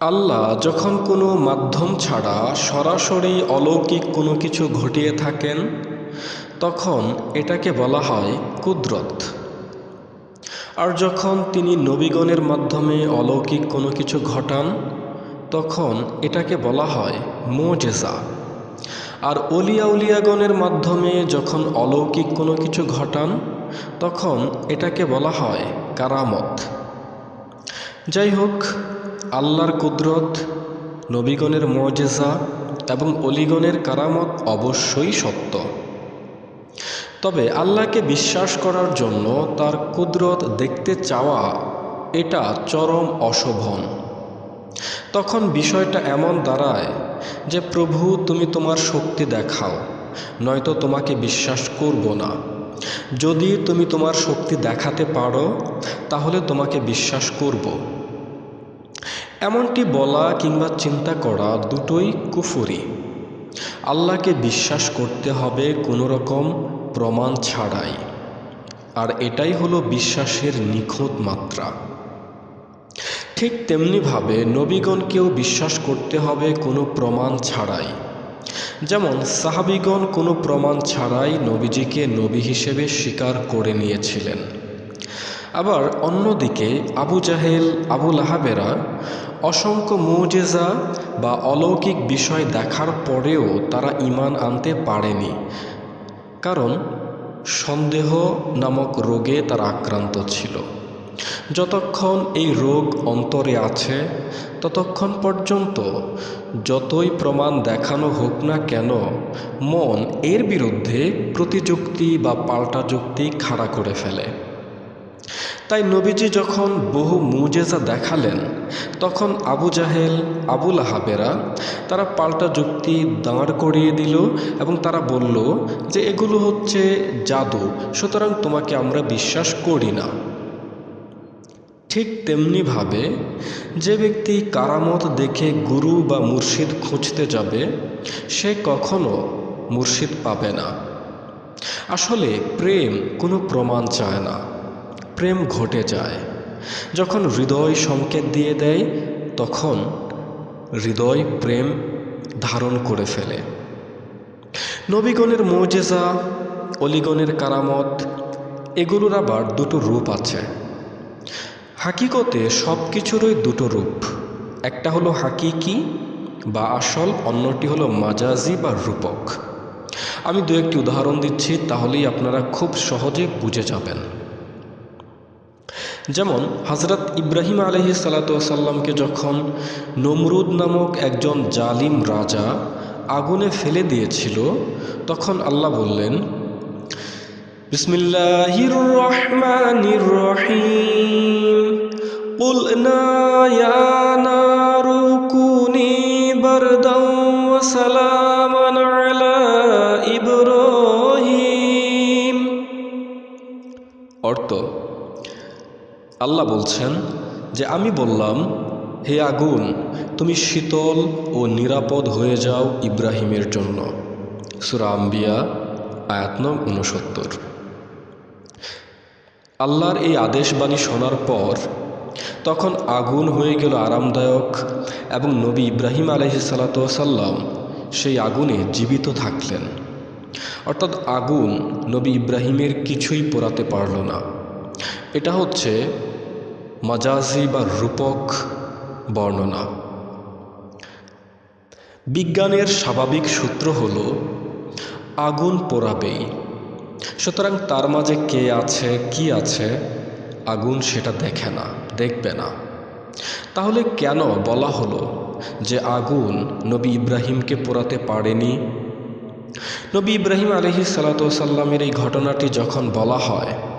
আল্লাহ যখন কোনো মাধ্যম ছাড়া সরাসরি অলৌকিক কোনো কিছু ঘটিয়ে থাকেন, তখন এটাকে বলা হয় কুদরত। আর যখন তিনি নবীগণের মাধ্যমে অলৌকিক কোনো কিছু ঘটান, তখন এটাকে বলা হয় মোজেজা। আর অলিয়া উলিয়াগণের মাধ্যমে যখন অলৌকিক কোনো কিছু ঘটান, তখন এটাকে বলা হয় কারামত। যাই হোক আল্লাহর কুদরত, নবীগণের মজেজা এবং অলিগণের কারামত অবশ্যই সত্য। তবে আল্লাহকে বিশ্বাস করার জন্য তার কুদরত দেখতে চাওয়া, এটা চরম অশোভন। তখন বিষয়টা এমন দাঁড়ায় যে, প্রভু, তুমি তোমার শক্তি দেখাও, নয়তো তোমাকে বিশ্বাস করব না। যদি তুমি তোমার শক্তি দেখাতে পারো, তাহলে তোমাকে বিশ্বাস করব। এমনটি বলা কিংবা চিন্তা করা দুটোই কুফুরি। আল্লাহকে বিশ্বাস করতে হবে কোনো রকম প্রমাণ ছাড়াই। আর এটাই হলো বিশ্বাসের নিখুঁত মাত্রা। ঠিক তেমনিভাবে নবীগণকেও বিশ্বাস করতে হবে কোনো প্রমাণ ছাড়াই। যেমন সাহাবিগণ কোনো প্রমাণ ছাড়াই নবীজিকে নবী হিসেবে স্বীকার করে নিয়েছিলেন। আবার অন্যদিকে আবু জাহেল, আবু লাহাবেরা অসংখ্য মুজেজা বা অলৌকিক বিষয় দেখার পরেও তারা ইমান আনতে পারেনি, কারণ সন্দেহ নামক রোগে তারা আক্রান্ত ছিল। যতক্ষণ এই রোগ অন্তরে আছে, ততক্ষণ পর্যন্ত যতই প্রমাণ দেখানো হোক না কেন, মন এর বিরুদ্ধে প্রতিযুক্তি বা পাল্টা যুক্তি খাড়া করে ফেলে। তাই নবীজি যখন বহু মুজেজা দেখালেন তখন আবু জাহেল আবুল আহাবেরা তারা পাল্টা যুক্তি দাঁড় করিয়ে দিল এবং তারা বলল যে এগুলো হচ্ছে জাদু, সুতরাং তোমাকে আমরা বিশ্বাস করি না। ঠিক তেমনিভাবে যে ব্যক্তি কারামত দেখে গুরু বা মুর্শিদ খুঁজতে যাবে, সে কখনো মুর্শিদ পাবে না। আসলে প্রেম কোনো প্রমাণ চায় না, প্রেম ঘটে যায়। যখন হৃদয় সংকেত দিয়ে দেয়, তখন হৃদয় প্রেম ধারণ করে ফেলে। নবীগণের মৌজেজা, অলিগণের কারামত, এগুলোর আবার দুটো রূপ আছে। হাকিকতে সব কিছুরই দুটো রূপ। একটা হলো হাকিকি বা আসল, অন্যটি হলো মাজাজি বা রূপক। আমি দু একটি উদাহরণ দিচ্ছি, তাহলেই আপনারা খুব সহজে বুঝে যাবেন। যেমন হজরত ইব্রাহিম আলহি সাল্লাতামকে যখন নমরুদ নামক একজন জালিম রাজা আগুনে ফেলে দিয়েছিল তখন আল্লাহ বললেন বিসমিল্লাহির রহমানির রহিম قلنا يا نار كوني بردا وسلاما على إبراهيم অর্থ আল্লাহ বলছেন যে, আমি বললাম, হে আগুন, তুমি শীতল ও নিরাপদ হয়ে যাও ইব্রাহিমের জন্য। সুরা আম্বিয়া, আয়াত নং উনসত্তর আল্লাহর এই আদেশবাণী শোনার পর তখন আগুন হয়ে গেল আরামদায়ক এবং নবী ইব্রাহিম আলহি সাল্লাম সেই আগুনে জীবিত থাকলেন। অর্থাৎ আগুন নবী ইব্রাহিমের কিছুই পোড়াতে পারল না। এটা হচ্ছে মাজাজি বা রূপক বর্ণনা। বিজ্ঞানের স্বাভাবিক সূত্র হল, আগুন পোড়াবেই। সুতরাং তার মাঝে কে আছে, কি আছে, আগুন সেটা দেখে না, দেখবে না। তাহলে কেন বলা হলো যে আগুন নবী ইব্রাহিমকে পোড়াতে পারেনি? নবী ইব্রাহিম আলহি সাল্লাতামের এই ঘটনাটি যখন বলা হয়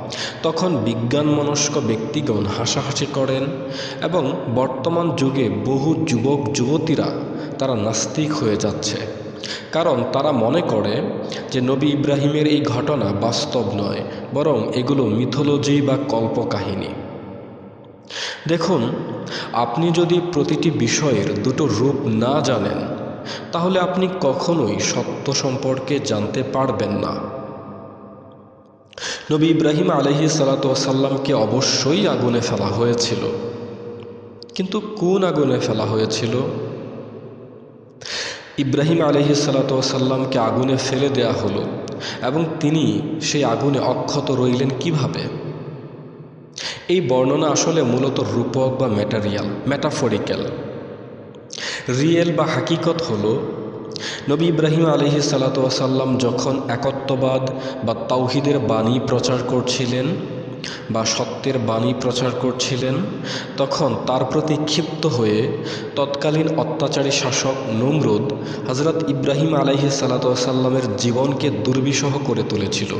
তখন বিজ্ঞান মনস্ক ব্যক্তিগণ হাসাহাসি করেন এবং বর্তমান যুগে বহু যুবক, যুবতীরা তারা নাস্তিক হয়ে যাচ্ছে। কারণ তারা মনে করে যে নবী ইব্রাহিমের এই ঘটনা বাস্তব নয়, বরং এগুলো মিথোলজি বা কল্পকাহিনী। দেখুন, আপনি যদি প্রতিটি বিষয়ের দুটো রূপ না জানেন, তাহলে আপনি কখনোই সত্য সম্পর্কে জানতে পারবেন না। নবী ইব্রাহিম আলহি সালাতামকে অবশ্যই আগুনে ফেলা হয়েছিল। কিন্তু কোন আগুনে ফেলা হয়েছিল? ইব্রাহিম আলহি সাল্লাতামকে আগুনে ফেলে দেয়া হলো এবং তিনি সেই আগুনে অক্ষত রইলেন কীভাবে? এই বর্ণনা আসলে মূলত রূপক বা ম্যাটারিয়াল ম্যাটাফরিক্যাল রিয়েল বা হাকিকত হল নবী ইব্রাহিম আলহি সাল্লাতাম যখন একত্ববাদ বা তাওহিদের বাণী প্রচার করছিলেন বা সত্যের বাণী প্রচার করছিলেন, তখন তার প্রতি ক্ষিপ্ত হয়ে তৎকালীন অত্যাচারী শাসক নমরুদ হজরত ইব্রাহিম আলহি সাল্লাতামের জীবনকে দুর্বিষহ করে তুলেছিল।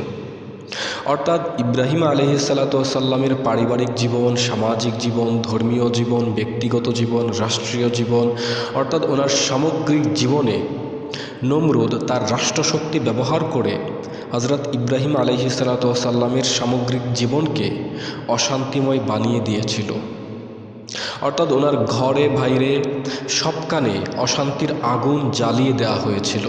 অর্থাৎ ইব্রাহিম আলহি সাল্লাতামের পারিবারিক জীবন, সামাজিক জীবন, ধর্মীয় জীবন, ব্যক্তিগত জীবন, রাষ্ট্রীয় জীবন, অর্থাৎ ওনার সামগ্রিক জীবনে নমরুদ তার রাষ্ট্রশক্তি ব্যবহার করে হজরত ইব্রাহিম আলহি সাল্লাতামের সামগ্রিক জীবনকে অশান্তিময় বানিয়ে দিয়েছিল। অর্থাৎ ওনার ঘরে বাইরে সবকানে অশান্তির আগুন জ্বালিয়ে দেওয়া হয়েছিল।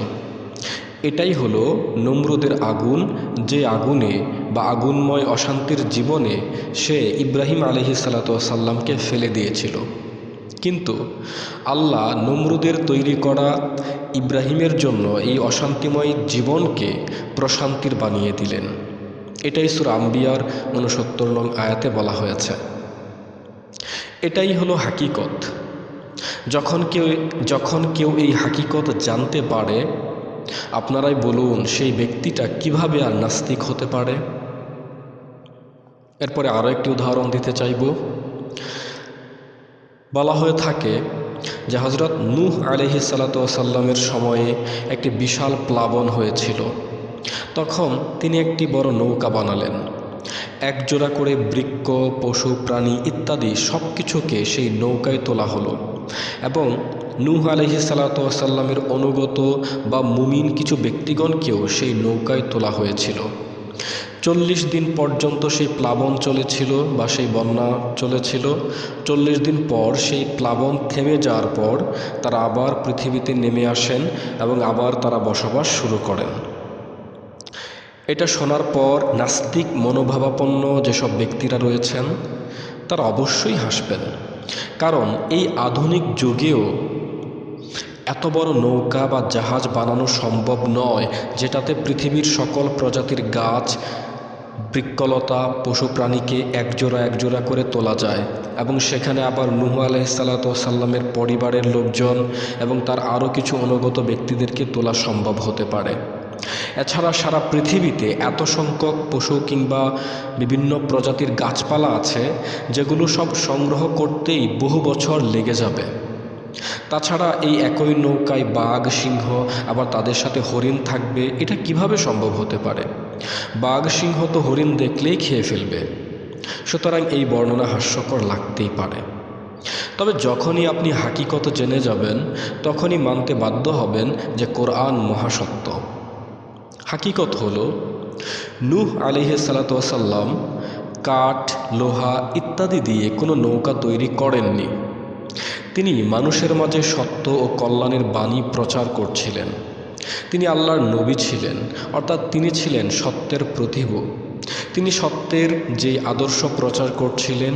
এটাই হলো নমরুদের আগুন, যে আগুনে বা আগুনময় অশান্তির জীবনে সে ইব্রাহিম আলহি সাল্লাতামকে ফেলে দিয়েছিল। কিন্তু আল্লাহ নমরুদের তৈরি করা ইব্রাহিমের জন্য এই অশান্তিময় জীবনকে প্রশান্তির বানিয়ে দিলেন। এটাই সুর আম্বিয়ার উনসত্তর নং আয়াতে বলা হয়েছে। এটাই হলো হাকিকত। যখন কেউ যখন কেউ এই হাকিকত জানতে পারে, আপনারাই বলুন সেই ব্যক্তিটা কীভাবে আর নাস্তিক হতে পারে? এরপরে আরও একটি উদাহরণ দিতে চাইব। বলা হয়ে থাকে যে হজরত নূহ আলহি সাল্লাতামের সময়ে একটি বিশাল প্লাবন হয়েছিল। তখন তিনি একটি বড় নৌকা বানালেন। এক জোড়া করে বৃক্ষ, পশু, প্রাণী ইত্যাদি সব কিছুকে সেই নৌকায় তোলা হলো এবং নূহ আলহি সাল্লাতামের অনুগত বা মুমিন কিছু ব্যক্তিগণকেও সেই নৌকায় তোলা হয়েছিল। চল্লিশ দিন পর্যন্ত সেই প্লাবন চলেছিল বা সেই বন্যা চলেছিল। চল্লিশ দিন পর সেই প্লাবন থেমে যাওয়ার পর তারা আবার পৃথিবীতে নেমে আসেন এবং আবার তারা বসবাস শুরু করেন। এটা শোনার পর নাস্তিক মনোভাবাপন্ন যেসব ব্যক্তিরা রয়েছেন, তারা অবশ্যই হাসবেন। কারণ এই আধুনিক যুগেও এত বড় নৌকা বা জাহাজ বানানো সম্ভব নয় যেটাতে পৃথিবীর সকল প্রজাতির গাছ বৃক্ষলতা পশু প্রাণীকে একজোড়া একজোড়া করে তোলা যায় এবং সেখানে আবার নুহু আলাইসাল্লাতামের পরিবারের লোকজন এবং তার আরও কিছু অনুগত ব্যক্তিদেরকে তোলা সম্ভব হতে পারে। এছাড়া সারা পৃথিবীতে এত সংখ্যক পশু কিংবা বিভিন্ন প্রজাতির গাছপালা আছে, যেগুলো সব সংগ্রহ করতেই বহু বছর লেগে যাবে। তাছাড়া এই একই নৌকায় বাঘ, সিংহ, আবার তাদের সাথে হরিণ থাকবে, এটা কীভাবে সম্ভব হতে পারে? বাঘ, সিংহ তো হরিণ দেখলেই খেয়ে ফেলবে। সুতরাং এই বর্ণনা হাস্যকর লাগতেই পারে। তবে যখনই আপনি হাকিকত জেনে যাবেন, তখনই মানতে বাধ্য হবেন যে কোরআন মহাসত্য। হাকিকত হল, নূহ আলিহে সালাতাম কাঠ, লোহা ইত্যাদি দিয়ে কোনো নৌকা তৈরি করেননি। তিনি মানুষের মাঝে সত্য ও কল্যাণের বাণী প্রচার করছিলেন। তিনি আল্লাহর নবী ছিলেন, অর্থাৎ তিনি ছিলেন সত্যের প্রতিভ। তিনি সত্যের যে আদর্শ প্রচার করছিলেন,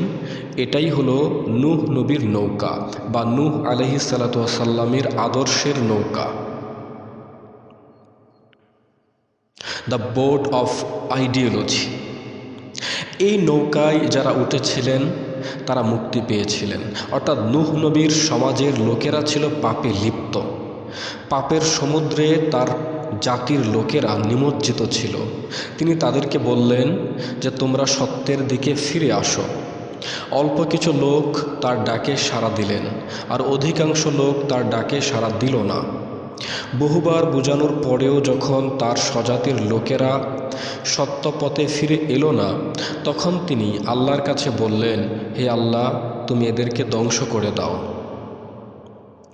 এটাই হলো নূহ নবীর নৌকা বা নূহ আলহি সাল্লাতামের আদর্শের নৌকা। The board of ideology. এই নৌকায় যারা উঠেছিলেন তারা মুক্তি পেয়েছিলেন। অর্থাৎ নুহ নবীর সমাজের লোকেরা ছিল পাপে লিপ্ত। পাপের সমুদ্রে তার জাতির লোকেরা নিমজ্জিত ছিল। তিনি তাদেরকে বললেন যে, তোমরা সত্যের দিকে ফিরে আসো। অল্প কিছু লোক তার ডাকে সাড়া দিলেন, আর অধিকাংশ লোক তার ডাকে সাড়া দিল না। বহুবার বোঝানোর পরেও যখন তার স্বজাতির লোকেরা সত্য পথে ফিরে এলো না তখন তিনি আল্লাহর কাছে বললেন হে আল্লাহ তুমি এদেরকে ধ্বংস করে দাও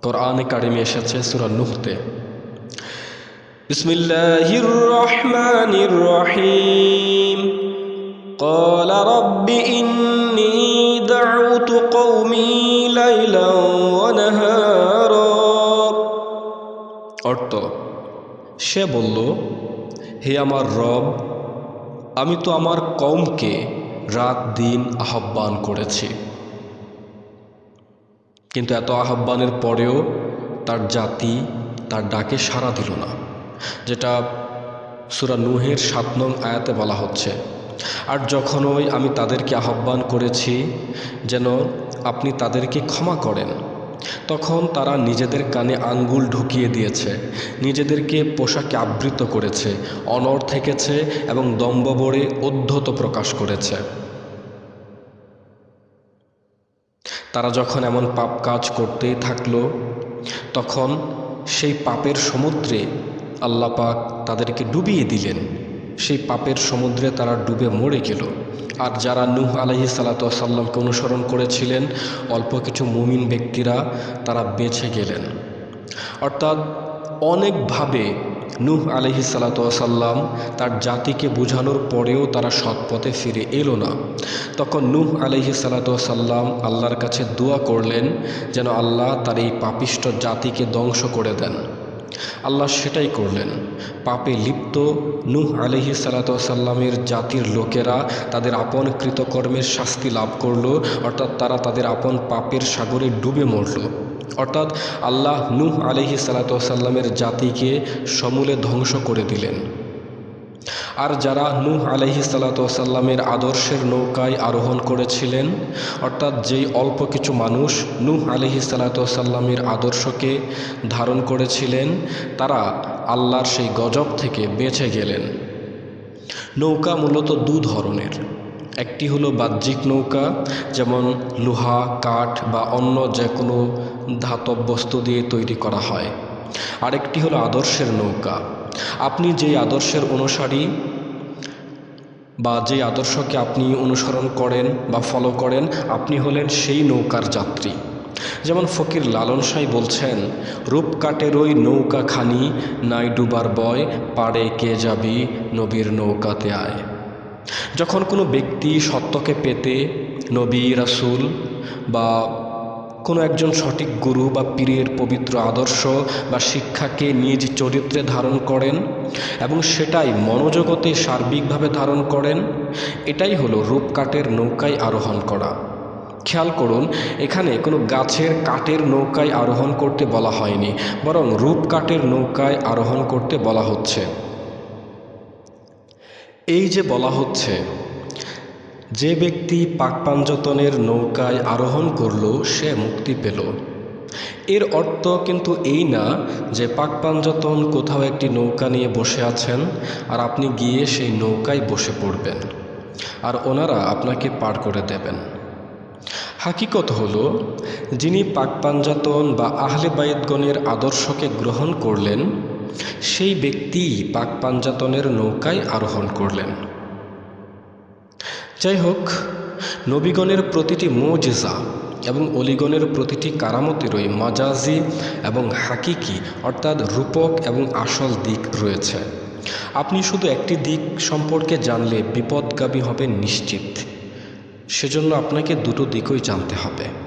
কোরআনে কারিমে এসেছে সুরা নুহতে বিসমিল্লাহির রহমানির রহিম قال رب إني دعوت قومي ليلا ونهارا অর্থ। সে বলল, হে আমার রব, আমি তো আমার কমকে রাত দিন আহ্বান করেছি। কিন্তু এত আহ্বানের পরেও তার জাতি তার ডাকে সাড়া দিল না, যেটা সুরা নুহের সাত নং আয়াতে বলা হচ্ছে। আর যখনই আমি তাদেরকে আহ্বান করেছি, যেন আপনি তাদেরকে ক্ষমা করেন তখন তারা নিজেদের কানে আঙ্গুল ঢুকিয়ে দিয়েছে, নিজেদেরকে পোশাকে আবৃত করেছে অনর থেকেছে এবং দম্ববরে অধ্যত প্রকাশ করেছে। তারা যখন এমন পাপ কাজ করতেই থাকল, তখন সেই পাপের সমুদ্রে আল্লাহ পাক তাদেরকে ডুবিয়ে দিলেন। সেই পাপের সমুদ্রে তারা ডুবে মরে গেল। আর যারা নূহ আলহি সাল্লাতামকে অনুসরণ করেছিলেন, অল্প কিছু মুমিন ব্যক্তিরা তারা বেঁচে গেলেন। অর্থাৎ অনেকভাবে নূহ আলহি সাল্লাতাম তার জাতিকে বোঝানোর পরেও তারা সৎপথে ফিরে এলো না। তখন নূহ আলহি সাল্লাতাম আল্লাহর কাছে দোয়া করলেন, যেন আল্লাহ তার এই পাপিষ্ট জাতিকে ধ্বংস করে দেন। আল্লাহ সেটাই করলেন। পাপে লিপ্ত নূহ আলহি সালাতামের জাতির লোকেরা তাদের আপন কৃতকর্মের শাস্তি লাভ করল, অর্থাৎ তারা তাদের আপন পাপের সাগরে ডুবে মরল। অর্থাৎ আল্লাহ নূহ আলহি সালাতামের জাতিকে সমূলে ধ্বংস করে দিলেন। আর যারা নূহ আলহি সাল্লাতামের আদর্শের নৌকায় আরোহণ করেছিলেন, অর্থাৎ যেই অল্প কিছু মানুষ নূহ আলহি সাল্লাতামের আদর্শকে ধারণ করেছিলেন, তারা আল্লাহর সেই গজব থেকে বেঁচে গেলেন। নৌকা মূলত দু ধরনের। একটি হলো বাহ্যিক নৌকা, যেমন লোহা, কাঠ বা অন্য যে কোনো ধাতব বস্তু দিয়ে তৈরি করা হয়। আরেকটি হলো আদর্শের নৌকা। আপনি যেই আদর্শের অনুসারী বা যে আদর্শকে আপনি অনুসরণ করেন বা ফলো করেন, আপনি হলেন সেই নৌকার যাত্রী। যেমন ফকির লালন সাই বলছেন, রূপ কাটের ওই নৌকা খানি, নাই ডুবার বয়, পাড়ে কে যাবি নবীর নৌকাতে আয়। যখন কোনো ব্যক্তি সত্যকে পেতে নবী, রাসুল বা কোনো একজন সঠিক গুরু বা পীরের পবিত্র আদর্শ বা শিক্ষাকে নিজ চরিত্রে ধারণ করেন এবং সেটাই মনোজগতে সার্বিকভাবে ধারণ করেন, এটাই হলো রূপকাঠের নৌকায় আরোহণ করা। খেয়াল করুন, এখানে কোনো গাছের কাঠের নৌকায় আরোহণ করতে বলা হয়নি, বরং রূপকাঠের নৌকায় আরোহণ করতে বলা হচ্ছে। এই যে বলা হচ্ছে যে ব্যক্তি পাকপাঞ্জতনের নৌকায় আরোহণ করল, সে মুক্তি পেল। এর অর্থ কিন্তু এই না যে পাকপাঞ্জতন কোথাও একটি নৌকা নিয়ে বসে আছেন আর আপনি গিয়ে সেই নৌকায় বসে পড়বেন আর ওনারা আপনাকে পার করে দেবেন। হাকিকত হল, যিনি পাকপাঞ্জাতন বা আহলে বাইদগণের আদর্শকে গ্রহণ করলেন, সেই ব্যক্তি পাকপাঞ্জাতনের নৌকায় আরোহণ করলেন। যাই হোক, নবীগণের প্রতিটি মোজেজা এবং অলিগণের প্রতিটি কারামতেরই মাজাজি এবং হাকিকি অর্থাৎ রূপক এবং আসল দিক রয়েছে। আপনি শুধু একটি দিক সম্পর্কে জানলে বিপদগামী হবে নিশ্চিত। সেজন্য আপনাকে দুটো দিকই জানতে হবে।